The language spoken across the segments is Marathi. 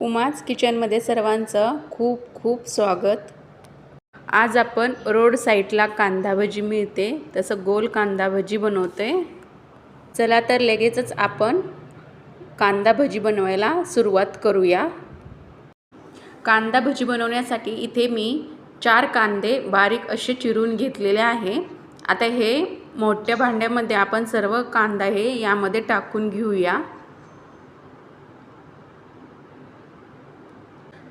उमाज किचनमध्ये सर्वांचं खूप खूप स्वागत. आज आपण रोड साईडला कांदा भजी मिळते तसं गोल कांदा भजी बनवते. चला तर लगेचच आपण कांदा भजी बनवायला सुरुवात करूया. कांदा भजी बनवण्यासाठी इथे मी चार कांदे बारीक असे चिरून घेतलेले आहे. आता हे मोठ्या भांड्यामध्ये आपण सर्व कांदा हे यामध्ये टाकून घेऊया.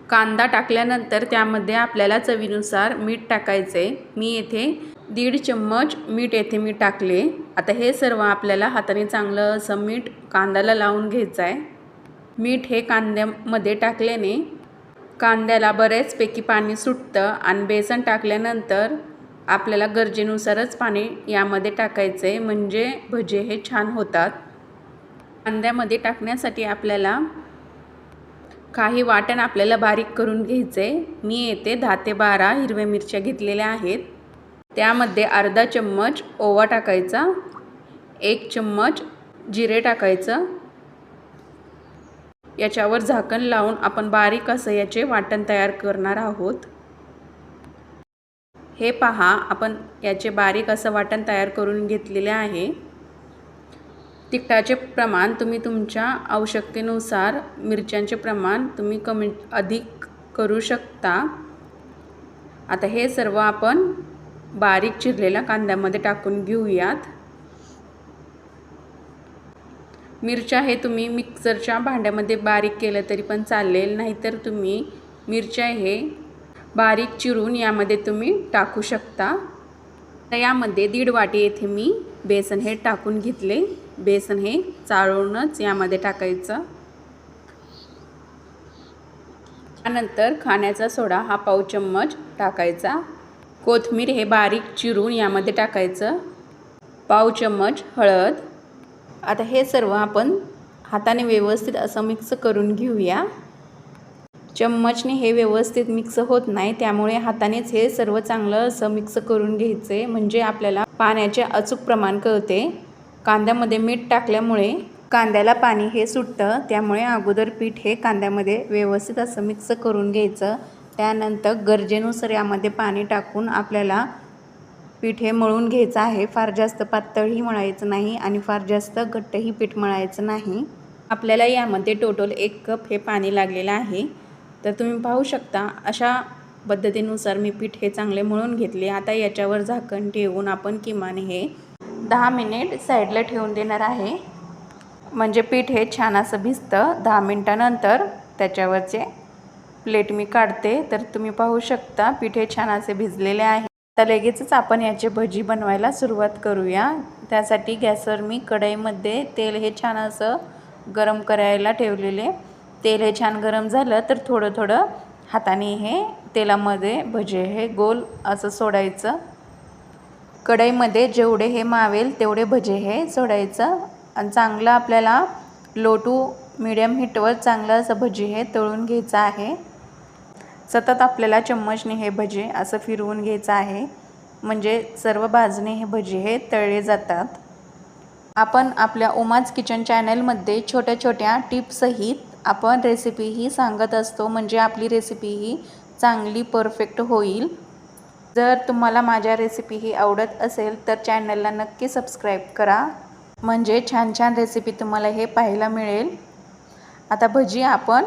कांदा टाकल्यानंतर त्यामध्ये आपल्याला चवीनुसार मीठ टाकायचे मी येथे दीड चम्मच मीठ येथे मी टाकले. आता हे सर्व आपल्याला हाताने चांगलं असं मीठ कांद्याला लावून घ्यायचं आहे मीठ हे कांद्यामध्ये टाकल्याने कांद्याला बऱ्याचपैकी पाणी सुटतं आणि बेसन टाकल्यानंतर आपल्याला गरजेनुसारच पाणी यामध्ये टाकायचं आहे म्हणजे भजे हे छान होतात. कांद्यामध्ये टाकण्यासाठी आपल्याला काही वाटण आपल्याला बारीक करून घ्यायचे. मी येथे दहा ते बारा हिरव्या मिरच्या घेतलेल्या आहेत. त्यामध्ये अर्धा चम्मच ओवा टाकायचा. एक चम्मच जिरे टाकायचं. याच्यावर झाकण लावून आपण बारीक असं याचे वाटण तयार करणार आहोत. हे पहा आपण याचे बारीक असं वाटण तयार करून घेतलेले आहे. तिखटाचे प्रमाण तुम्ही तुमच्या आवश्यकतेनुसार मिरच्यांचे प्रमाण तुम्ही कमी अधिक करू शकता. आता हे सर्व आपण बारीक चिरलेल्या कांद्यामध्ये टाकून घेऊयात. मिरच्या हे तुम्ही मिक्सरच्या भांड्यामध्ये बारीक केलं तरी पण चालेल नाहीतर तुम्ही मिरच्या हे बारीक चिरून यामध्ये तुम्ही टाकू शकता. तर यामध्ये दीड वाटी येथे मी बेसन हे टाकून घेतले. बेसन हे चाळूनच यामध्ये टाकायचं. त्यानंतर खाण्याचा सोडा हा पाव चम्मच टाकायचा. कोथमीर हे बारीक चिरून यामध्ये टाकायचं. पाव चम्मच हळद. आता हे सर्व आपण हाताने व्यवस्थित असं मिक्स करून घेऊया. चम्मचने हे व्यवस्थित मिक्स होत नाही त्यामुळे हातानेच हे सर्व चांगलं असं मिक्स करून घ्यायचे. म्हणजे आपल्याला पाण्याचे अचूक प्रमाण कळते. कांद्यामध्ये मीठ टाकल्यामुळे कांद्याला पाणी हे सुटतं. त्यामुळे अगोदर पीठ हे कांद्यामध्ये व्यवस्थित असं मिक्स करून घ्यायचं. त्यानंतर गरजेनुसार यामध्ये पाणी टाकून आपल्याला पीठ हे मळून घ्यायचं आहे. फार जास्त पातळही मळायचं नाही आणि फार जास्त घट्टही पीठ मळायचं नाही. आपल्याला यामध्ये टोटल एक कप हे पाणी लागलेलं आहे. तर तुम्ही पाहू शकता अशा पद्धतीनुसार मी पीठ हे चांगले मळून घेतले. आता याच्यावर झाकण ठेवून आपण किमान हे दहा मिनिट साईडला ठेवून देणार आहे. म्हणजे पीठ हे छान असं भिजतं. दहा मिनटानंतर त्याच्यावरचे प्लेट मी काढते. तर तुम्ही पाहू शकता पीठ हे छान असे भिजलेले आहे. तर लगेचच आपण याचे भजी बनवायला सुरुवात करूया. त्यासाठी गॅसवर मी कढईमध्ये तेल हे छान असं गरम करायला ठेवलेले. तेल हे छान गरम झालं तर थोडं थोडं हाताने हे तेलामध्ये भजे हे गोल असं सोडायचं. कढईमध्ये जेवढे हे मावेल तेवढे भजे हे सोडायचं आणि चांगलं आपल्याला लो टू मिडियम हीटवर चांगलं असं भजी हे तळून घ्यायचं आहे. सतत आपल्याला चम्मचने हे भजे असं फिरवून घ्यायचं आहे. म्हणजे सर्व बाजूने हे भजी हे तळले जातात. आपण आपल्या उमाज किचन चॅनलमध्ये छोट्या छोट्या टिप्ससहित आपण रेसिपीही सांगत असतो. म्हणजे आपली रेसिपी ही चांगली परफेक्ट होईल. जर तुम्हाला माझ्या रेसिपी ही आवडत असेल तर चॅनलला नक्की सबस्क्राईब करा. म्हणजे छान छान रेसिपी तुम्हाला हे पाहायला मिळेल. आता भजी आपण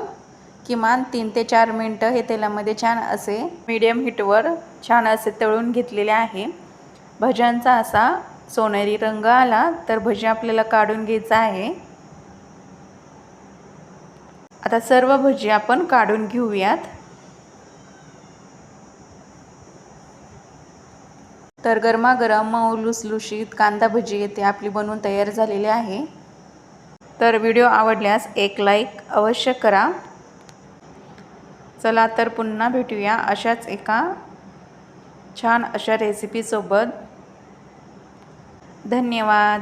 किमान तीन ते चार मिनटं हे तेलामध्ये छान असे मीडियम हीटवर छान असे तळून घेतलेले आहे. भज्यांचा असा सोनेरी रंग आला तर भजी आपल्याला काढून घ्यायचा आहे. आता सर्व भजी आपण काढून घेऊयात. तर गरमागरम मऊ लुसलुशीत कांदा भजी येथे आपली बनवून तयार झालेली आहे. तर व्हिडिओ आवडल्यास एक लाईक अवश्य करा. चला तर पुन्हा भेटूया अशाच एका छान अशा रेसिपीसोबत धन्यवाद.